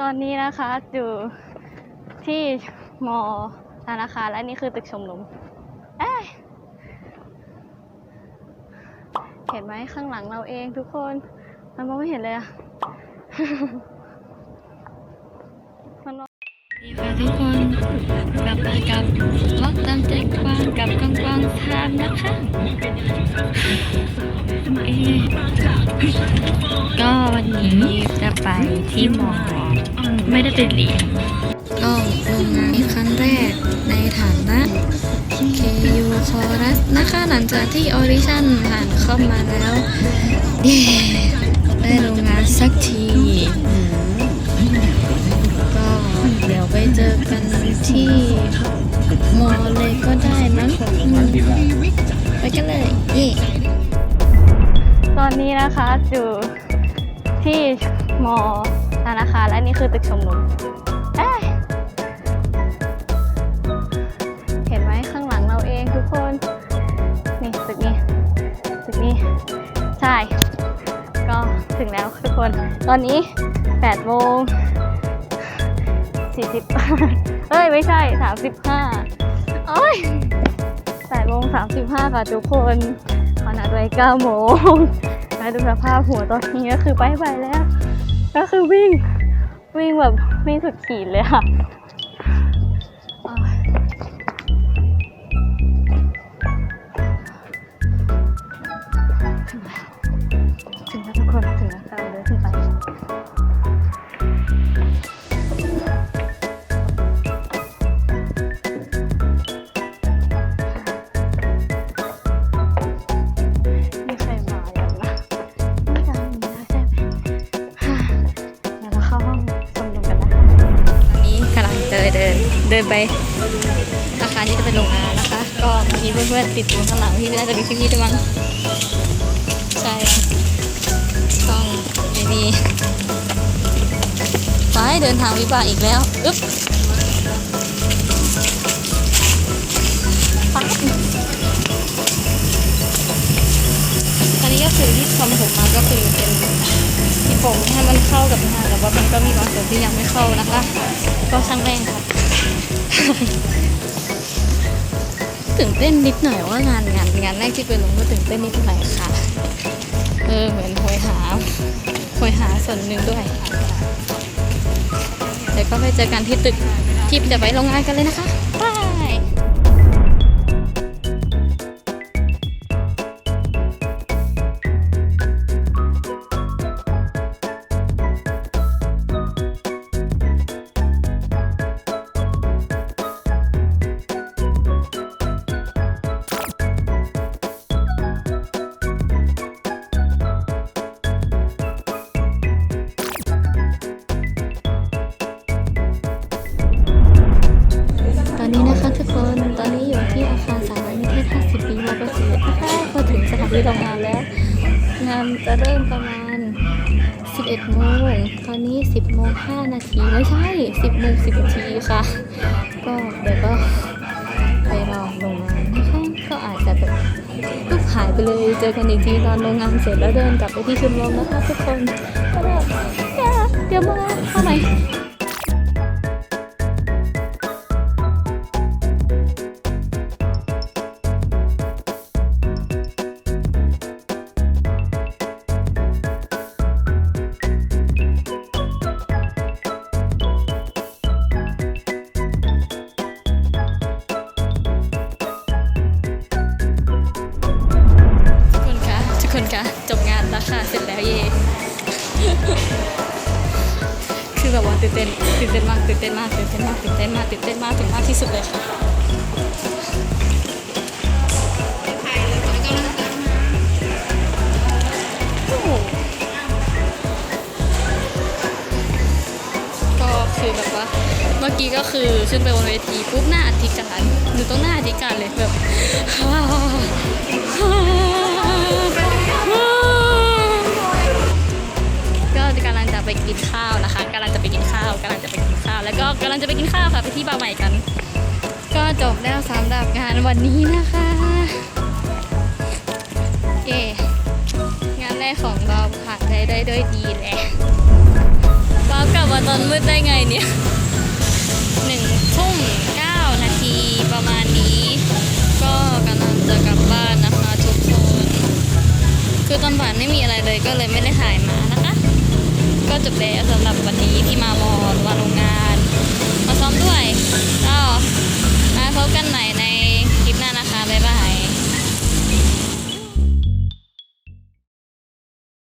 ตอนนี้นะคะอยู่ที่มอธนาคารและนี่คือตึกชมรมเอ้ยเห็นไหมข้างหลังเราเองทุกคน มันมองไม่เห็นเลยอะมันดีค่ะทุกคนกลับมากับล็อกตามใจกว้างกับกองกวางทามนะคะก็วันนี้จะไปที่มอ ไม่ได้ไปเรียนก็ลงงานครั้งแรกในฐานะ KU คอรัสนะคะหลังจากที่ออดิชั่นผ่านเข้ามาแล้วเย้ได้ลงงานสักทีก็เดี๋ยวไปเจอกันที่มอเลยก็ได้นะไปกันเลยเย่ตอนนี้นะคะอยู่ที่มอ ธนาคารและนี่คือตึกชมรมเอ้ยเห็นไหมข้างหลังเราเองทุกคน นี่ตึกนี้ตึกนี้ ใช่ ก็ถึงแล้วทุกคน ตอนนี้8โมง40เอ้ย ไม่ใช่ 35โอ้ย8โมง35 ค่ะทุกคนขอนัดไว้9โมงแล้วดูสภาพหัวตอนนี้ก็คือไปไปแล้ว ก็คือวิ่งวิ่งแบบวิ่งสุดขีดเลยค่ะถึงแล้วถึงแล้วทุกคนถึงแล้ว เดินไปอาคารที่จะเป็นโรงงานนะคะ ก็มีเพื่อนๆติดอยู่ข้างหลังพี่น่าจะมีพี่ๆด้วยมั้งใช่ต้องไม่มีไปเดินทางวิบากอีกแล้วอึ๊บปั๊บตอนนี้ก็คือที่ทำผมมาก็คือเป็นที่ผมให้มันเข้ากับงานแต่ว่ามันก็มีบางส่วนที่ยังไม่เข้านะคะ ก็ช่างแม่งค่ะ ตื่นเต้นนิดหน่อยว่างานงานงานแรกที่ไปลงก็ตื่นเต้นนิดหน่อยค่ะ เออเหมือนโวยหาโวยหาส่วนหนึ่งด้วยเดี๋ยวก็ไปเจอกันที่ตึกที่จะไปโรงงานกันเลยนะคะ ที่โรงงานแล้ว งานจะเริ่มประมาณ 11โมงตอนนี้ 10โมง5นาทีไม่ใช่ 10โมง10นาทีค่ะ ก็เดี๋ยวก็ไปรอโรงงานนะคะก็อาจจะแบบลูกหายไปเลยเจอกันอีกทีตอนโรงงานเสร็จแล้วเดินกลับไปที่ชุมรมนะคะทุกคนก็แบบเดี๋ยวมาเข้าใหม่ คือแบบว่าตื่นเต้นตื่นเต้นมากตื่นเต้นมากตื่นเต้นมากตื่นเต้นมากตื่นเต้นมากถึงมากที่สุดเลยค่ะก็คือแบบว่าเมื่อกี้ก็คือขึ้นไปบนเวทีปุ๊บหน้าอธิการอยู่ตรงหน้าอธิการเลยแบบ กำลังจะไปกินข้าว แล้วก็กำลังจะไปกินข้าวค่ะ ไปที่บาร์ใหม่กัน ก็จบแล้วสำหรับงานวันนี้นะคะเย่งานแรกของเราผ่านไปได้ด้วยดีแหละก็กลับมาตอนมืดได้ไงเนี่ยหนึ่งทุ่มเก้านาทีประมาณนี้ ก็กำลังจะกลับบ้านนะคะทุกคน คือตอนบ่ายไม่มีอะไรเลยก็เลยไม่ได้ถ่ายมา ก็จบแล้วสำหรับวันนี้ที่มารอนวาโรงงาน